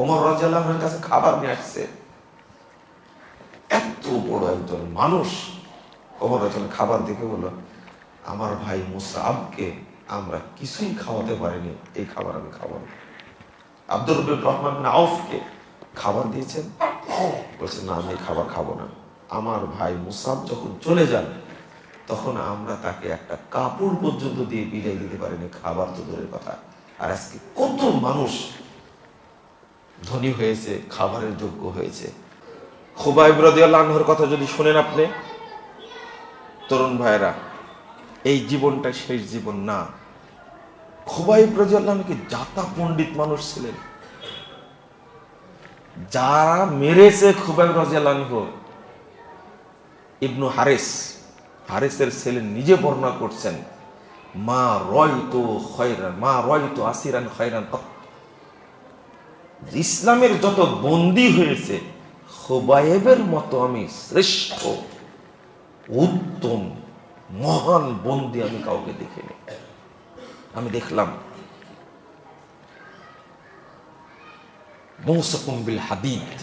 ওমর রাজিয়াল্লাহের কাছে খাবার নিয়ে আসছে। এত বড় একজন মানুষ ওমর রাজিয়াল খাবার দেখে বলল, আমার ভাই মুসাবকে আমরা কিছুই খাওয়াতে পারিনি, এই খাবার আমি খাব না। আব্দুর রহমান বিন আউফকে খাবার দিয়েছেন। বলছেন না, আমি খাবার খাব না। আমার ভাই মুসাব যখন চলে যান, তখন আমরা তাকে একটা কাপড় পর্যন্ত দিয়ে বিদায় দিতে পারিনি, খাবার তো দূরের কথা। আর আজকে কত মানুষ ধনী হয়েছে, খাবারের যোগ্য হয়েছে। খুবাইব রাদিয়াল্লাহর কথা যদি শোনেন আপনি, তরুণ ভাইরা এই জীবনটা শেষ জীবন না। খুবাইব রাদিয়াল্লাহু কি জাতা পণ্ডিত মানুষ ছিলেন? যারা মেরেছে খুবাইব রাদিয়াল্লাহু ইবনু হারেস, হারেসের ছেলে নিজে বর্ণনা করছেন, মা রয় তো মা রয় তো আসিরান খয়রান ইসলামের যত বন্দী হয়েছে হোবায়েবের মতো আমি শ্রেষ্ঠ, উত্তম, মহান বন্দী আমি কাউকে দেখিনি। আমি দেখলাম, মৌসকুম বিল হাদিদ,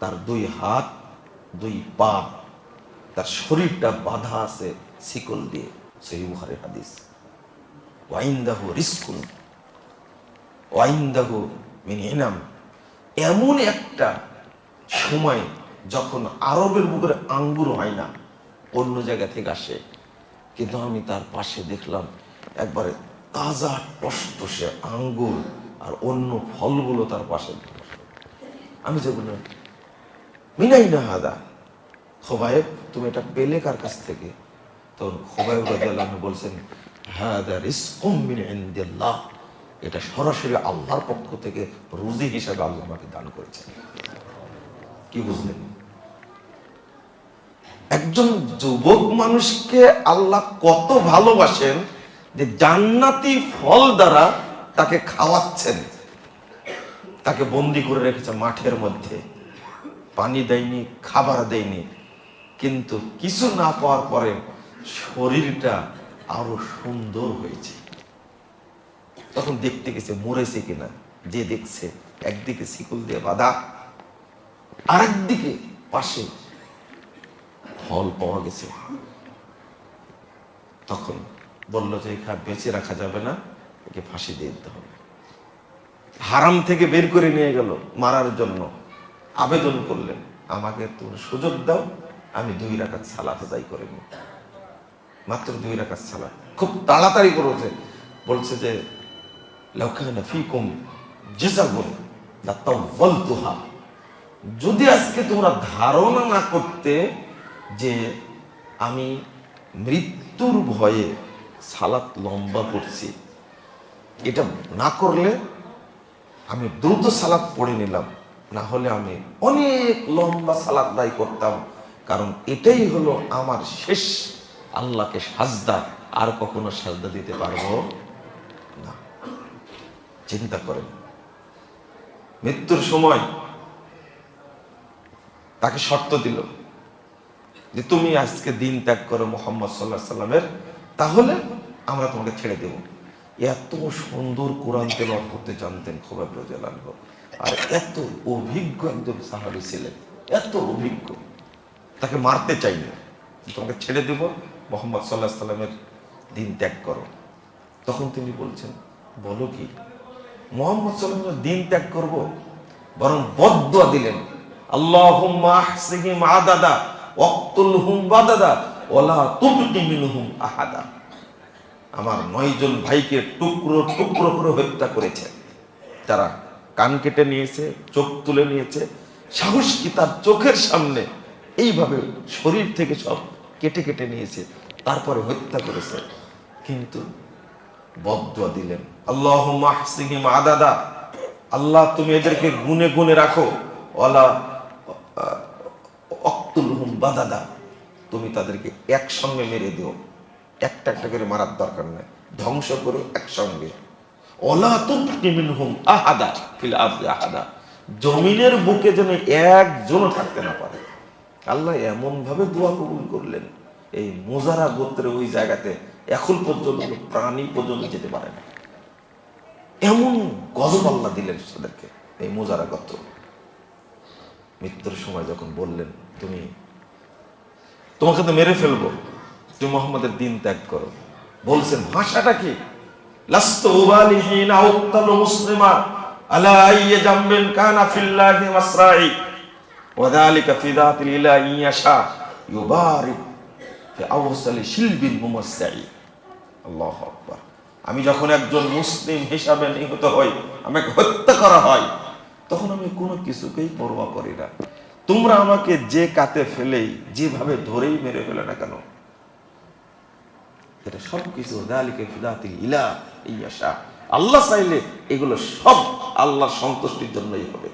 তার দুই হাত, দুই পা, তার শরীরটা বাধা আছে শিকল দিয়ে সেই বুহারের হাদিস। ওয়াইন্দাহু রিস্কুন, ওয়াইন্দাহু মিন ইনাম এমন একটা সময় যখন আরবের বুকের আঙ্গুর হয় না, অন্য জায়গা থেকে আসে। কিন্তু আমি তার পাশে দেখলাম, একবারে তাজা টসটসে আঙ্গুর আর অন্য ফলগুলো তার পাশে আমি যে বললাম, মিনাই না হাদা? খোবায়েব, তুমি এটা পেলে কার কাছ থেকে? তখন খোবায়েব রাদিয়াল্লাহু বলছেন, হাদা রিজকুম মিন ইনদিল্লাহ। এটা সরাসরি আল্লাহর পক্ষ থেকে রুজি হিসাবে আল্লাহ আমাকে দান করেছেন। কি বুঝলেন? একজন যুবক মানুষকে আল্লাহ কত ভালোবাসেন যে জান্নাতি ফল দ্বারা তাকে খাওয়াচ্ছেন। তাকে বন্দি করে রেখেছে মাঠের মধ্যে। পানি দেয়নি, খাবার দেয়নি। কিন্তু কিছু না পাওয়ার পরে শরীরটা আরও সুন্দর হয়েছে। তখন দেখতে গেছে, মরেছে কিনা। যে দেখছে, একদিকে শিকল দিয়ে বাঁধা, আরেকদিকে পাশে ফল পাওয়া গেছে। তখন বলল যে এখা বেঁচে রাখা যাবে না, একে ফাঁসি দিয়ে দিতে হবে। হারাম থেকে বের করে নিয়ে গেল, মারার জন্য আবেদন করলেন, আমাকে তুমি সুযোগ দাও, আমি দুই রাখার সালাত আদায় করে নিই মাত্র দুই রাখাত সালাত। খুব তাড়াতাড়ি করেছে। বলছে যে লাউকানা ফিকুম জিজাবুন লাতাওয়ালতুহা যদি আজকে তোমরা ধারণা না করতে যে আমি মৃত্যুর ভয়ে সালাত লম্বা করছি, এটা না করলে আমি দ্রুত সালাত পড়ে নিলাম। না হলে আমি অনেক লম্বা সালাত দায়ী করতাম। কারণ এটাই হলো আমার শেষ আল্লাহকে সাজদা। আর কখনো সাজদা দিতে পারব? চিন্তা করেন। মৃত্যুর সময় তাকে শর্ত দিল যে তুমি আজকে দিন ত্যাগ করো মোহাম্মদ সাল্লাহ সাল্লামের তাহলে আমরা তোমাকে ছেড়ে দেব। এত সুন্দর কোরআন তেলাওয়াত করতে জানতেন রাদিয়াল্লাহু আনহু। আর এত অভিজ্ঞ একজন সাহাবী ছিলেন, এত অভিজ্ঞ। তাকে মারতে চাইনি তোমাকে ছেড়ে দেব, মোহাম্মদ সাল্লাহ সাল্লামের দিন ত্যাগ করো। তখন তিনি বলছেন, বলো কি? মোহাম্মদ সাল্লামের দিন ত্যাগ করব, বরং বদুয়া দিলেন। আহসিহিম আদাদা, ওয়াক্তুলহুম বাদাদা, ওয়ালা তুবকি মিনহুম আহাদা। আমার নয়জন ভাইকে টুকরো টুকরো করে হত্যা করেছে। তারা কান কেটে নিয়েছে, চোখ তুলে নিয়েছে, সাহস কি তার চোখের সামনে? এইভাবে শরীর থেকে সব কেটে কেটে নিয়েছে, তারপরে হত্যা করেছে। কিন্তু বদুয়া দিলেন। আল্লাহ আদাদা। আল্লাহ, তুমি এদেরকে গুনে গুনে রাখো। বাদাদা। তুমি তাদেরকে একসঙ্গে মেরে দিও। একটা একটা করে মারার দরকার নেই। ধ্বংস করো একসঙ্গে। ওলা তুবকি মিনহুম আহাদা আহাদা। জমিনের বুকে যেন একজনও থাকতে না পারে। আল্লাহ এমন ভাবে দোয়া কবুল করলেন। এই মোজারা গোত্রের ওই জায়গাতে এখন পর্যন্ত প্রাণী পর্যন্ত যেতে পারে না এমন গজব আল্লাহ দিলেন তাদেরকে, এই মোজারা কত মৃত্যুর সময় যখন বললেন, তুমি, তোমাকে তো মেরে ফেলব, তুমি মোহাম্মদের দিন ত্যাগ করো। বলছেন, ভাষাটা কি? ইউবারিক আল্লাহু আমি যখন একজন মুসলিম হিসাবে নিহত হই, আমাকে হত্যা করা হয়, তখন আমি কোনো কিছুকেই পরোয়া করি না। তোমরা আমাকে যে কাতে ফেলেই, যেভাবে ধরেই মেরে ফেলে না কেন? এটা সব আল্লাহ চাইলে এগুলো সব আল্লাহর সন্তুষ্টির জন্যই হবে।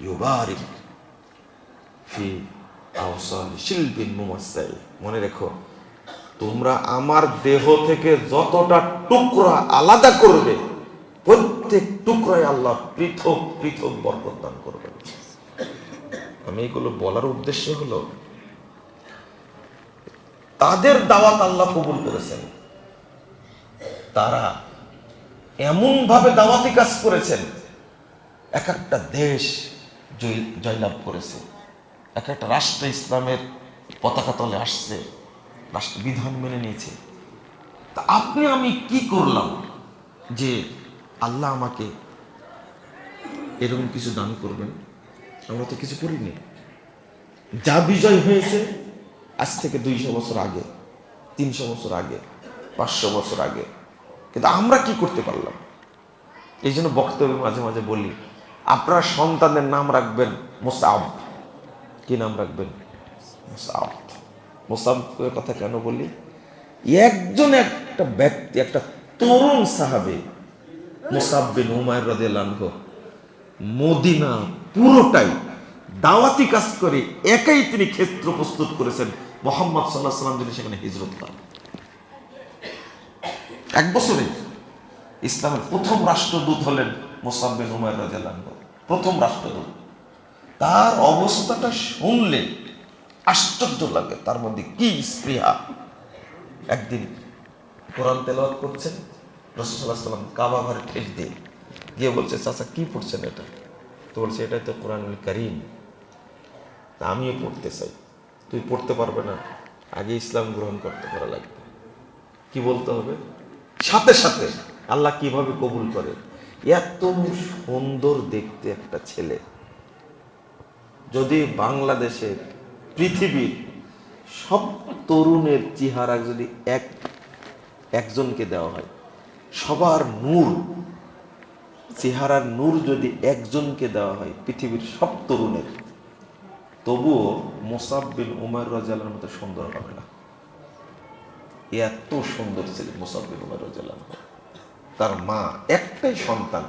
ইউবারিক আওসাল শিলবিন মুমাসাই মনে রেখো, তোমরা আমার দেহ থেকে যতটা টুকরা আলাদা করবে, প্রত্যেক টুকরায় আল্লাহ পৃথক পৃথক বরকত দান আমি এগুলো বলার উদ্দেশ্য হলো, তাদের দাওয়াত আল্লাহ কবুল করেছেন। তারা এমন ভাবে দাওয়াতি কাজ করেছেন, এক একটা দেশ জয়- জয়লাভ করেছে। এক একটা রাষ্ট্র ইসলামের পতাকা তলে আসছে রাষ্ট্র বিধান মেনে নিয়েছে। তা আপনি, আমি কি করলাম যে আল্লাহ আমাকে এরকম কিছু দান করবেন? আমরা তো কিছু করিনি। যা বিজয় হয়েছে, আজ থেকে দুইশো বছর আগে, তিনশো বছর আগে, পাঁচশো বছর আগে। কিন্তু আমরা কি করতে পারলাম? এই জন্য বক্তব্যে মাঝে মাঝে বলি, আপনার সন্তানের নাম রাখবেন মোসাব। কি নাম রাখবেন? মোসাব মোসাবের কথা কেন বলি? একজন একটা ব্যক্তি, একটা তরুণ সাহাবে মোসাব বিন উমায়ের রাদিয়াল্লাহু মদিনা পুরোটাই দাওয়াতি কাজ করে একাই তিনি ক্ষেত্র প্রস্তুত করেছেন। মোহাম্মদ সাল্লাহ সাল্লাম যিনি সেখানে হিজরত করেন এক বছরে ইসলামের প্রথম রাষ্ট্রদূত হলেন মোসাম্বিন উমায় রাজালান প্রথম রাষ্ট্রদূত। তার অবস্থাটা শুনলে আশ্চর্য লাগে, তার মধ্যে কি স্পৃহা। একদিন কোরআন তেলাওয়াত করছেন রসুল্লাহ সাল্লাম কাবা ঘরে ঠেস দিয়ে গিয়ে বলছে, চাচা, কি পড়ছেন এটা? তো বলছে, এটাই তো কোরআনুল করিম। তা আমিও পড়তে চাই। তুই পড়তে পারবে না। আগে ইসলাম গ্রহণ করতে পারা লাগবে। কি বলতে হবে? সাথে সাথে আল্লাহ কীভাবে কবুল করে? এত সুন্দর দেখতে একটা ছেলে। যদি বাংলাদেশের পৃথিবীর সব তরুণের চেহারা যদি এক, একজনকে দেওয়া হয়, সবার নূর, চেহারার নূর যদি একজনকে দেওয়া হয় পৃথিবীর সব তরুণের, তবুও মোসাব্বিন উমর রাজালের মতো সুন্দর হবে না। এত সুন্দর ছিলেন মোসাব্বিন উমর রাজাল্লাহ তার মা একটাই সন্তান।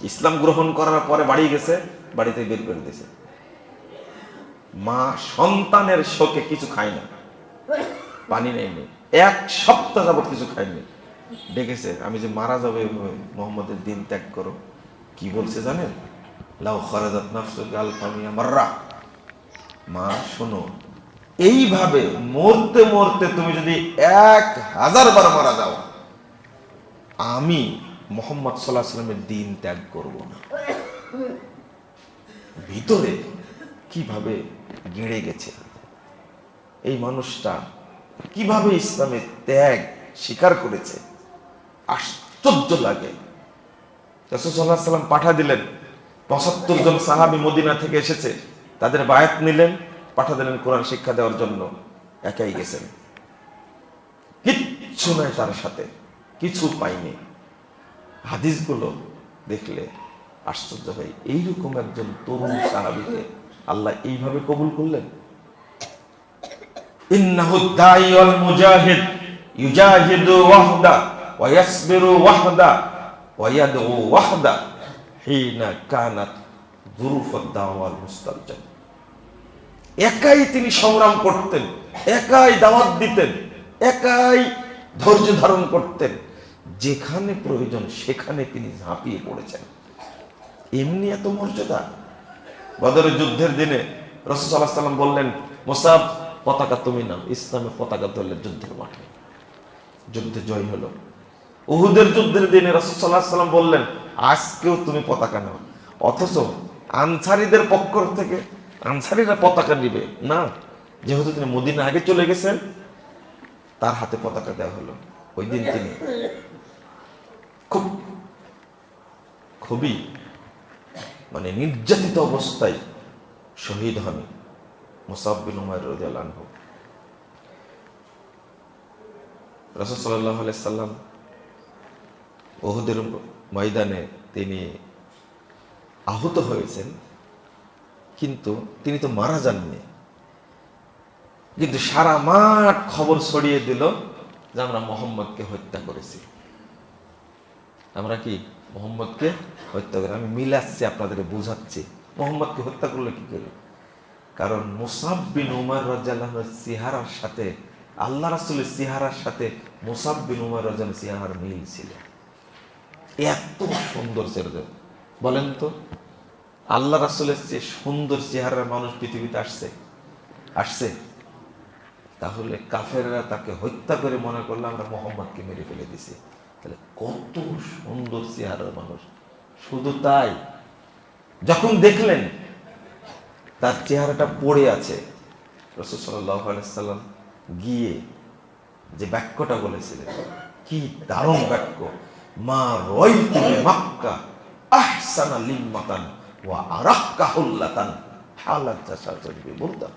ইসলাম গ্রহণ করার পরে বাড়ি গেছে, বাড়িতে বের করে দিয়েছে। মা সন্তানের শোকে কিছু খায় না পানি নেয়নি। এক সপ্তাহ যাবত কিছু খায়নি। ডেকেছে, আমি যে মারা যাবে মোহাম্মদের দিন ত্যাগ করো। কি বলছে জানেন? লাউ খরাজাত মা, শোনো, এইভাবে মরতে মরতে তুমি যদি এক হাজার বার মারা যাও, আমি মোহাম্মদ সাল্লাহ সাল্লামের দিন ত্যাগ করব না। ভিতরে কীভাবে গেড়ে গেছে? এই মানুষটা কীভাবে ইসলামের ত্যাগ স্বীকার করেছে? আশ্চর্য লাগে। সাল্লাম পাঠা দিলেন। পঁচাত্তর জন সাহাবি মদিনা থেকে এসেছে। তাদের বায়াত নিলেন, পাঠা দিলেন কোরআন শিক্ষা দেওয়ার জন্য। একাই গেছেন। কিচ্ছু নয় তার সাথে। কিছু পাইনি। হাদিসগুলো দেখলে আশ্চর্য হয় এইরকম একজন তরুণ সাহাবিকে আল্লাহ এইভাবে কবুল করলেন? একাই তিনি সংগ্রাম করতেন, একাই দাওয়াত দিতেন, একাই ধৈর্য ধারণ করতেন। যেখানে প্রয়োজন সেখানে তিনি ঝাঁপিয়ে পড়েছেন। এমনি এত মর্যাদা? বদরের যুদ্ধের দিনে রসুল্লাহ সাল্লাম বললেন, মোসাব, পতাকা তুমি নাও। ইসলামের পতাকা ধরলে যুদ্ধের মাঠে। যুদ্ধে জয় হলো। উহুদের যুদ্ধের দিনে রসুল্লাহ সাল্লাম বললেন, আজকেও তুমি পতাকা নাও। অথচ আনসারিদের পক্ষ থেকে আনসারিরা পতাকা নিবে। না, যেহেতু তিনি মদিনা আগে চলে গেছেন, তার হাতে পতাকা দেওয়া হলো। ওই দিন তিনি খুব, খুবই মানে নির্যাতিত অবস্থায় শহীদ হন মুসাব্বিন উমার সাল্লাম ওহুদের ময়দানে তিনি আহত হয়েছেন, কিন্তু তিনি তো মারা যাননি। কিন্তু সারা মাঠ খবর ছড়িয়ে দিল যে আমরা মোহাম্মদকে হত্যা করেছি। আমরা কি মোহাম্মদকে হত্যা করে। আমি মিলাচ্ছি আপনাদের বুঝাচ্ছি। মোহাম্মদকে হত্যা করলে কি করে কারণ মুসাব বিন উমার রাজ্লাহের সিহারার সাথে, আল্লাহ রাসুলের সিহারার সাথে মুসাব বিন উমার রাজ্লাহ সিহারার মিল ছিল। এত সুন্দর ছেলে বলেন তো, আল্লাহ রাসুলের চেয়ে সুন্দর চেহারার মানুষ পৃথিবীতে আসছে? আসছে। তাহলে কাফেররা তাকে হত্যা করে মনে করল আমরা মোহাম্মদকে মেরে ফেলে দিছি। তাহলে কত সুন্দর চেহারার মানুষ। শুধু তাই, যখন দেখলেন তার চেহারাটা পড়ে আছে, রসুল গিয়ে যে বাক্যটা বলেছিলেন, কি দারুণ বাক্য মা রয় তুমি মাক্কা আহসানা লিম্মাতান ওয়া আরাক্কা হুল্লাতান হালাত বলতাম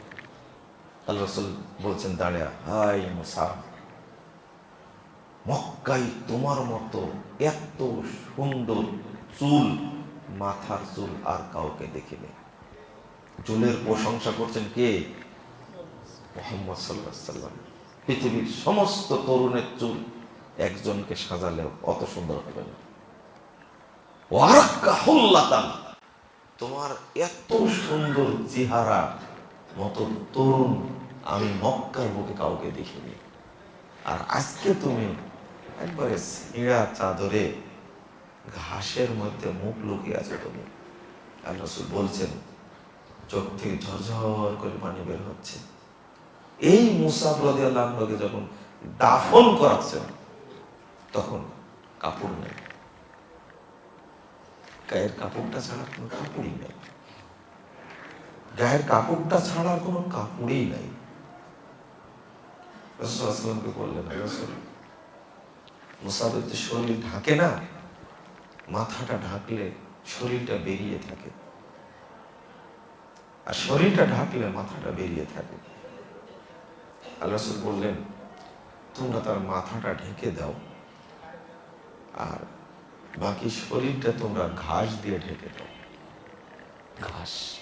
আল্লাহ রসুল বলছেন, দাঁড়িয়া হাই মুসাফ মক্কাই তোমার মতো এত সুন্দর চুল, মাথার চুল আর কাউকে দেখিনি। চুলের প্রশংসা করছেন কে? মোহাম্মদ সাল্লাহ সাল্লাম পৃথিবীর সমস্ত তরুণের চুল একজনকে সাজালেও অত সুন্দর হবে না। তোমার এত সুন্দর চেহারা মতো তরুণ আমি মক্কার বুকে কাউকে দেখিনি। আর আজকে তুমি একবারে ছিঁড়া চাদরে ঘাসের মধ্যে মুখ লুকিয়ে আছে তুমি আর রসুল বলছেন, চোখ থেকে ঝরঝর করে পানি বের হচ্ছে। এই মুসাফ রাদিয়াল্লাহুকে যখন দাফন করাচ্ছেন, তখন কাপড় নেই। গায়ের কাপড়টা ছাড়া কোনো কাপড়ই নেই। গায়ের কাপড়টা ছাড়া কোনো কাপড়ই নাই। রসুল আসলামকে বললেন রসুল মুসাফের শরীর ঢাকে না, মাথাটা ঢাকলে শরীরটা বেরিয়ে থাকে। আর শরীরটা ঢাকলে মাথাটা বেরিয়ে থাকে। আল্লাহ বললেন, তোমরা তার মাথাটা ঢেকে দাও, আর বাকি শরীরটা তোমরা ঘাস দিয়ে ঢেকে দাও। ঘাস।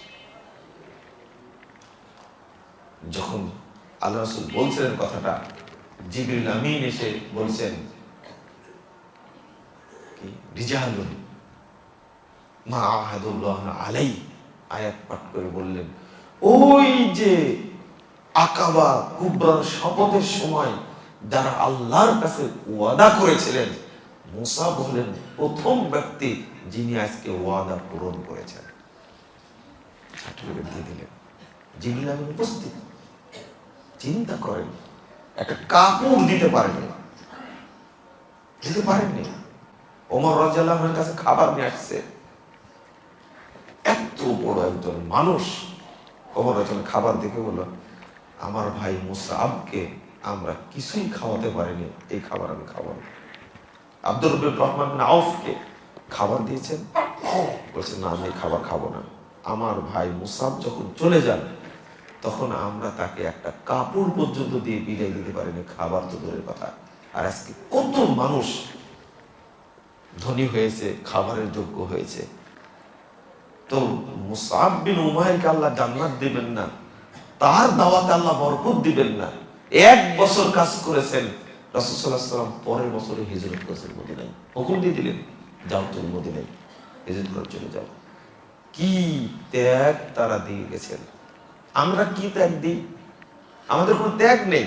যখন আল্লাহ রসুল বলছিলেন কথাটা, জিবরিল আমিন এসে বলছেন রিজালুন। মা আহাদুল্লাহ আলাই আয়াত পাঠ করে বললেন, ওই যে আকাবা কুব্রার শপথের সময় যারা আল্লাহর কাছে ওয়াদা করেছিলেন, মুসা বললেন, প্রথম ব্যক্তি যিনি আজকে ওয়াদা পূরণ করেছেন। দিয়ে দিলেন, যিনি আমি উপস্থিত, চিন্তা করেন, একটা কাপড় দিতে পারেনি দিতে পারেননি? ওমর রাজাল্লাহের কাছে খাবার নিয়ে আসছে। এত বড় একজন মানুষ ওমর রাজাল খাবার দেখে বলল, আমার ভাই মুসাবকে আমরা কিছুই খাওয়াতে পারিনি, এই খাবার আমি খাব না। আব্দুল রবিউর রহমান আউফকে খাবার দিয়েছেন। বলছেন না, আমি খাবার খাব না। আমার ভাই মুসাব যখন চলে যান, তখন আমরা তাকে একটা কাপড় পর্যন্ত দিয়ে বিদায় দিতে পারিনি, খাবার তো দূরের কথা। আর আজকে কত মানুষ ধনী হয়েছে, খাবারের যোগ্য হয়েছে। তো মুসাব বিন উমায়েরকে আল্লাহ জান্নাত দিবেন না, তার দাওয়াতে আল্লাহ বরকত দিবেন না। এক বছর কাজ করেছেন রাসূলুল্লাহ সাল্লাম পরের বছরে হিজরত করেছেন মদিনায়। হুকুম দিয়ে দিলেন, যাও তুমি মদিনায়, হিজরত করে চলে যাও। কি ত্যাগ তারা দিয়ে গেছেন? আমরা কি ত্যাগ দিই? আমাদের কোনো ত্যাগ নেই।